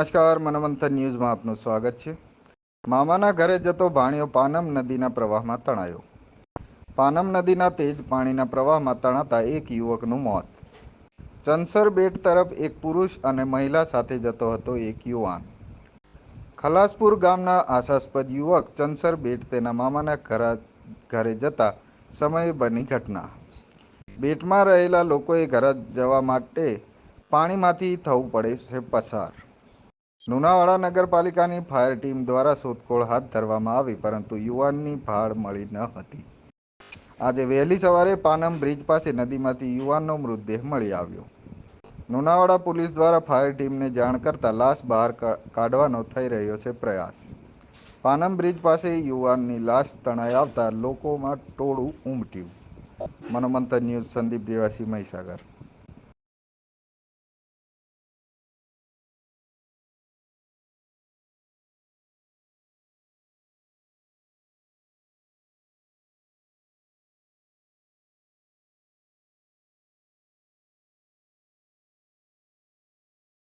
નમસ્કાર મનોમંથન ન્યૂઝમાં આપનું સ્વાગત છે. મામાના ઘરે જતો ભાણિયો પાનમ નદીના પ્રવાહમાં તણાયો. પાનમ નદીના તેજ પાણીના પ્રવાહમાં તણાતા એક યુવકનું મોત. ચંસર બેટ તરફ એક પુરુષ અને મહિલા સાથે જતો હતો એક યુવાન. ખલાસપુર ગામના આશાસ્પદ યુવક ચંસર બેટ તેના મામાના ઘરા ઘરે જતા સમયે બની ઘટના. બેટમાં રહેલા લોકોએ ઘરે જવા માટે પાણીમાંથી થવું પડે છે પસાર. લુણાવાડા નગરપાલિકાની ફાયર ટીમ દ્વારા શોધખોળ હાથ ધરવામાં આવી, પરંતુ યુવાનની ભાળ મળી ન હતી. આજે વહેલી સવારે પાનમ બ્રિજ પાસે નદીમાંથી યુવાનનો મૃતદેહ મળી આવ્યો. લુણાવાડા પોલીસ દ્વારા ફાયર ટીમને જાણ કરતાં લાશ બહાર કાઢવાનો થઈ રહ્યો છે પ્રયાસ. પાનમ બ્રિજ પાસે યુવાનની લાશ તણાઈ આવતા લોકોમાં ટોળું ઉમટ્યું. મનોમંથન ન્યૂઝ સંદીપ દેવાસી મહીસાગર.